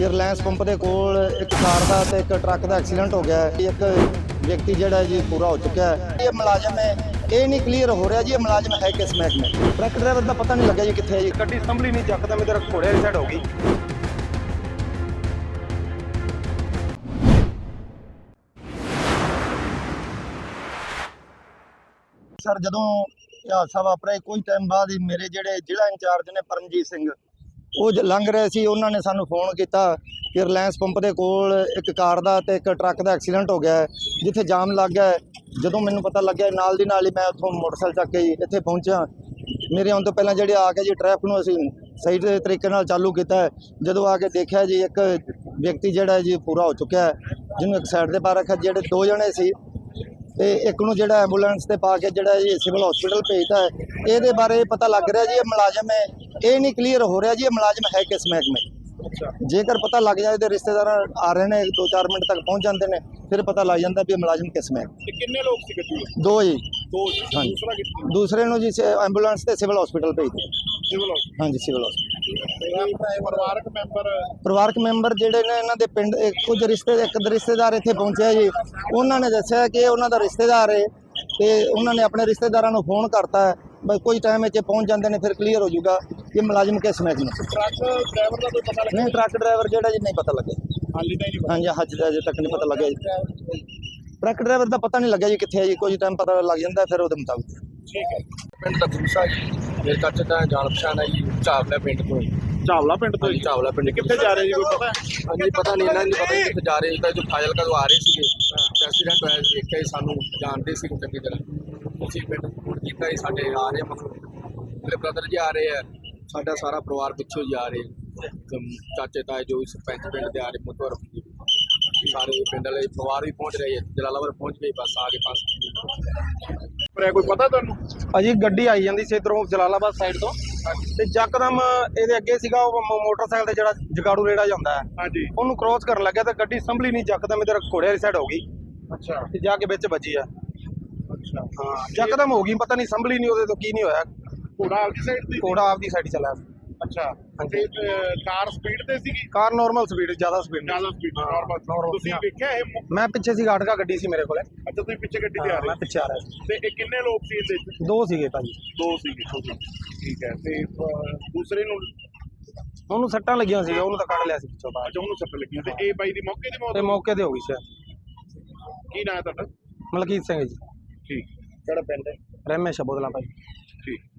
ਕਿ Reliance pump ਦੇ ਕੋਲ ਇੱਕ ਕਾਰ ਦਾ ਤੇ ਇੱਕ ਟਰੱਕ ਦਾ ਐਕਸੀਡੈਂਟ ਹੋ ਗਿਆ ਹੈ। ਇੱਕ ਵਿਅਕਤੀ ਜਿਹੜਾ ਜੀ ਪੂਰਾ ਹੋ ਚੁੱਕਾ ਹੈ। ਇਹ ਮੁਲਾਜ਼ਮ ਹੈ। ਇਹ ਨਹੀਂ ਕਲੀਅਰ ਹੋ ਰਿਹਾ ਜੀ ਇਹ ਮੁਲਾਜ਼ਮ ਹੈ ਕਿਸ ਮਹਿਕਮੇ ਟਰੱਕ ਡਰਾਈਵਰ ਦਾ ਪਤਾ ਨਹੀਂ ਲੱਗਿਆ ਜੀ ਕਿੱਥੇ ਹੈ ਜੀ। ਗੱਡੀ ਸੰਭਲੀ ਨਹੀਂ ਚੱਕਦਾ ਮੇਰੇ ਘੋੜੇ ਵਾਲੀ ਸਾਈਡ ਹੋ ਗਈ। ਸਰ ਜਦੋਂ ਇਹ ਹਾਦਸਾ ਵਾਪਰਿਆ ਕੁਝ ਟਾਈਮ ਬਾਅਦ ਹੀ ਮੇਰੇ ਜਿਹੜੇ ਜ਼ਿਲ੍ਹਾ ਇੰਚਾਰਜ ਨੇ ਪਰਮਜੀਤ ਸਿੰਘ ਉਹ ਜ- ਲੰਘ ਰਹੇ ਸੀ, ਉਹਨਾਂ ਨੇ ਸਾਨੂੰ ਫੋਨ ਕੀਤਾ ਕਿ ਰਿਲਾਇੰਸ ਪੰਪ ਦੇ ਕੋਲ ਇੱਕ ਕਾਰ ਦਾ ਤੇ ਇੱਕ ਟਰੱਕ ਦਾ ਐਕਸੀਡੈਂਟ ਹੋ ਗਿਆ ਹੈ, ਜਿੱਥੇ ਜਾਮ ਲੱਗ ਗਿਆ ਜਦੋਂ ਮੈਨੂੰ ਪਤਾ ਲੱਗਿਆ, ਨਾਲ ਦੀ ਨਾਲ ਹੀ ਮੈਂ ਉੱਥੋਂ ਮੋਟਰਸਾਈਕਲ ਚੱਕ ਕੇ ਜੀ ਇੱਥੇ ਪਹੁੰਚਿਆ। ਮੇਰੇ ਆਉਣ ਤੋਂ ਪਹਿਲਾਂ ਜਿਹੜੇ ਆ ਕੇ ਜੀ ਟ੍ਰੈਫਿਕ ਨੂੰ ਅਸੀਂ ਸਹੀ ਤਰੀਕੇ ਨਾਲ ਚਾਲੂ ਕੀਤਾ ਜਦੋਂ ਆ ਕੇ ਦੇਖਿਆ ਜੀ, ਇੱਕ ਵਿਅਕਤੀ ਜਿਹੜਾ ਜੀ ਪੂਰਾ ਹੋ ਚੁੱਕਿਆ ਹੈ, ਜਿਹਨੂੰ ਇੱਕ ਸਾਈਡ ਤੇ ਪਾ ਰੱਖਿਆ, ਜਿਹੜੇ ਦੋ ਜਣੇ ਸੀ ਤੇ ਇੱਕ ਨੂੰ ਜਿਹੜਾ ਐਂਬੂਲੈਂਸ ਤੇ ਪਾ ਕੇ ਜਿਹੜਾ ਜੀ ਸਿਵਲ ਹਸਪੀਟਲ ਭੇਜਤਾ ਹੈ ਇਹਦੇ ਬਾਰੇ ਪਤਾ ਲੱਗ ਰਿਹਾ ਜੀ ਇਹ ਮੁਲਾਜ਼ਮ ਹੈ। ਇਹ ਨਹੀਂ ਕਲੀਅਰ ਹੋ ਰਿਹਾ ਜੀ ਇਹ ਮੁਲਾਜ਼ਮ ਹੈ ਕਿਸ ਮਹਿਕਮੇ ਜੇਕਰ ਪਤਾ ਲੱਗ ਜਾਏ ਤੇ ਰਿਸ਼ਤੇਦਾਰ ਆ ਰਹੇ ਨੇ 2-4 ਮਿੰਟ ਤੱਕ ਪਹੁੰਚ ਜਾਂਦੇ ਨੇ ਫਿਰ ਪਤਾ ਲੱਗ ਜਾਂਦਾ ਵੀ ਇਹ ਮੁਲਾਜ਼ਮ ਕਿਸ ਮਹਿਕਮੇ ਤੇ ਕਿੰਨੇ ਲੋਕ ਸੀ ਗੱਡੀ ਦੋ ਜੀ। ਦੋ ਹਾਂਜੀ। ਦੂਸਰਾ ਕਿੱਥੇ ਦੂਸਰੇ ਨੂੰ ਜੀ ਐਂਬੂਲੈਂਸ ਤੇ ਸਿਵਲ ਹਸਪੀਟਲ ਭੇਜਦੇ ਸਿਵਲ ਹਾਂਜੀ ਸਿਵਲ ਹਸਪੀਟਲ। ਪਰਿਵਾਰਕ ਮੈਂਬਰ ਪਰਿਵਾਰਕ ਮੈਂਬਰ ਜਿਹੜੇ ਨੇ ਇਹਨਾਂ ਦੇ ਪਿੰਡ ਕੁਝ ਰਿਸ਼ਤੇ ਇੱਕ ਰਿਸ਼ਤੇਦਾਰ ਇੱਥੇ ਪਹੁੰਚਿਆ ਜੀ। ਉਹਨਾਂ ਨੇ ਦੱਸਿਆ ਕਿ ਉਹਨਾਂ ਦਾ ਰਿਸ਼ਤੇਦਾਰ ਹੈ ਤੇ ਉਹਨਾਂ ਨੇ ਆਪਣੇ ਰਿਸ਼ਤੇਦਾਰਾਂ ਨੂੰ ਫੋਨ ਕਰਤਾ। ਬਈ ਕੋਈ ਟਾਈਮ ਵਿੱਚ ਪਹੁੰਚ ਜਾਂਦੇ ਨੇ ਫਿਰ ਕਲੀਅਰ ਹੋ ਜਾਊਗਾ ਕਿ ਮੁਲਾਜ਼ਮ ਕਿਸ ਮਹਿਕਮੇ ਚ ਟਰੱਕ ਡਰਾਈਵਰ ਦਾ ਕੋਈ ਪਤਾ ਲੱਗਿਆ? ਨਹੀਂ ਟਰੱਕ ਡਰਾਈਵਰ ਜਿਹੜਾ ਜੀ ਨਹੀਂ ਪਤਾ ਲੱਗਿਆ। ਹਾਲੀ ਤਾਂ ਹੀ ਨਹੀਂ ਹਾਂਜੀ ਹਜੇ ਅਜੇ ਤੱਕ ਨਹੀਂ ਪਤਾ ਲੱਗਿਆ ਜੀ। ਟਰੱਕ ਡਰਾਈਵਰ ਦਾ ਪਤਾ ਨਹੀਂ ਲੱਗਿਆ ਜੀ ਕਿੱਥੇ ਹੈ ਜੀ ਕੁਝ ਟਾਈਮ ਪਤਾ ਲੱਗ ਜਾਂਦਾ ਫਿਰ ਉਹਦੇ ਮੁਤਾਬਿਕ। ਠੀਕ ਹੈ। ਪਿੰਡ ਦਾ ਗੁਰਸਾ ਜੀ। ਮੇਰੇ ਚਾਚੇ ਦਾ ਜਾਣ ਪਛਾਣ ਹੈ ਜੀ ਚਾਵਲਾ ਪਿੰਡ ਤੋਂ। ਚਾਵਲਾ ਪਿੰਡ ਤੋਂ ਚਾਵਲਾ ਪਿੰਡ ਕਿੱਥੇ ਜਾ ਰਹੇ ਜੀ ਕੋਈ ਪਤਾ? ਹਾਂਜੀ ਪਤਾ ਨਹੀਂ ਇਹਨਾਂ ਨੂੰ ਪਤਾ ਨਹੀਂ ਕਿੱਥੇ ਜਾ ਰਹੇ। ਤਾਂ ਜੋ ਫਾਜ਼ਲ ਕਦੋਂ ਆ ਰਹੇ ਸੀਗੇ। ਐਕਸੀਡੈਂਟ ਹੋਇਆ ਸੀ, ਦੇਖਿਆ ਸੀ ਸਾਨੂੰ ਜਾਣਦੇ ਸੀ ਚੰਗੀ ਤਰ੍ਹਾਂ। ਅਸੀਂ ਪਿੰਡ ਫੋਨ ਕੀਤਾ ਸੀ ਸਾਡੇ ਆ ਰਹੇ ਮਤਲਬ ਮੇਰੇ ਬ੍ਰਦਰ ਜੀ ਆ ਰਹੇ ਆ ਸਾਡਾ ਸਾਰਾ ਪਰਿਵਾਰ ਪਿੱਛੋਂ ਜੀ ਆ ਰਹੇ ਤੇ ਚਾਚੇ ਤਾਏ ਜੋ ਵੀ ਸਰਪੰਚ ਪਿੰਡ ਦੇ ਆ ਰਹੇ ਮੁਤਵਰ ਸਾਰੇ ਪਿੰਡ ਵਾਲੇ ਪਰਿਵਾਰ ਵੀ ਪਹੁੰਚ ਰਹੇ ਆ ਜਲਾਲਾਬਾਦ ਪਹੁੰਚ ਗਏ ਬਸ ਆ ਕੇ ਪਾਸ ਪਰ ਕੋਈ ਪਤਾ ਤੁਹਾਨੂੰ? ਅਜੀ ਗੱਡੀ ਆਈ ਜਾਂਦੀ ਸੀ ਇਧਰੋਂ ਜਲਾਲਾਬਾਦ ਸਾਈਡ ਤੋਂ। ਤੇ ਯਕਦਮ ਇਹਦੇ ਅੱਗੇ ਸੀਗਾ ਉਹ ਮੋਟਰਸਾਈਕਲ ਤੇ ਜਿਹੜਾ ਜਗਾੜੂ ਰੇੜਾ ਜਾਂਦਾ ਹੈ। ਹਾਂਜੀ। ਉਹਨੂੰ ਕ੍ਰੋਸ ਕਰਨ ਲੱਗਿਆ ਤਾਂ ਗੱਡੀ ਸੰਭਲੀ ਨਹੀਂ ਯਕਦਮ ਇਧਰ ਘੋੜੇ ਵਾਲੀ ਸਾਈਡ ਹੋ ਗਈ। ਅੱਛਾ। ਤੇ ਜਾ ਕੇ ਵਿੱਚ ਵੱਜੀ ਆ। ਅੱਛਾ। ਹਾਂ ਯਕਦਮ ਹੋ ਗਈ ਪਤਾ ਨਹੀਂ ਸੰਭਲੀ ਨਹੀਂ ਉਹਦੇ ਤੋਂ ਕੀ ਨਹੀਂ ਹੋਇਆ। ਘੋੜਾ ਆਪਦੀ ਸਾਈਡ ਦੀ ਘੋੜਾ ਆਪਦੀ ਸਾਈਡ ਚੱਲਿਆ। ਅੱਛਾ ਤੇ ਕਾਰ ਸਪੀਡ ਤੇ ਸੀਗੀ? ਕਾਰ ਨਾਰਮਲ ਸਪੀਡ ਜ਼ਿਆਦਾ ਸਪੀਡ ਜ਼ਿਆਦਾ ਸਪੀਡ ਨਾਰਮਲ ਤੁਸੀਂ ਸੀ। ਵੇਖਿਆ ਇਹ ਮੁ- ਪਿੱਛੇ ਸੀ ਗਾਟਕਾ ਗੱਡੀ ਸੀ ਮੇਰੇ ਕੋਲੇ। ਅੱਛਾ ਤੁਸੀਂ ਪਿੱਛੇ ਗੱਡੀ ਤੇ ਆ ਹਾਂ, ਮੈਂ ਰਹੇ ਪਿੱਛੇ ਆ ਰਿਹਾ ਸੀ। ਤੇ ਇਹ ਕਿੰਨੇ ਲੋਕ ਸੀ ਇਹਦੇ ਵਿੱਚ? ਦੋ ਸੀਗੇ ਭਾਜੀ। ਦੋ ਸੀਗੇ ਠੀਕ ਹੈ। ਤੇ ਦੂਸਰੇ ਨੂੰ ਉਹਨੂੰ ਸੱਟਾਂ ਲੱਗੀਆਂ ਸੀ ਉਹਨੂੰ ਤਾਂ ਕੱਢ ਲਿਆ ਸੀ ਪਿੱਛੋਂ ਬਾਹਰ। ਅੱਛਾ ਉਹਨੂੰ ਸੱਟ ਲੱਗੀਆਂ। ਤੇ ਇਹ ਬਾਈ ਦੀ ਮੌਕੇ ਦੀ ਮੌਤ ਤੇ ਮੌਕੇ ਤੇ ਹੋ ਗਈ ਸ਼ਾਇਦ। ਕੀ ਨਾਂ ਹੈ ਤੁਹਾਡਾ? ਮਲਕੀਤ ਸਿੰਘ ਜੀ। ਠੀਕ। ਕਿਹੜਾ ਪਿੰਡ ਹੈ? ਰਹਿਮੇ ਸ਼ਬੋਦਲਾ ਭਾਈ। ਠੀਕ।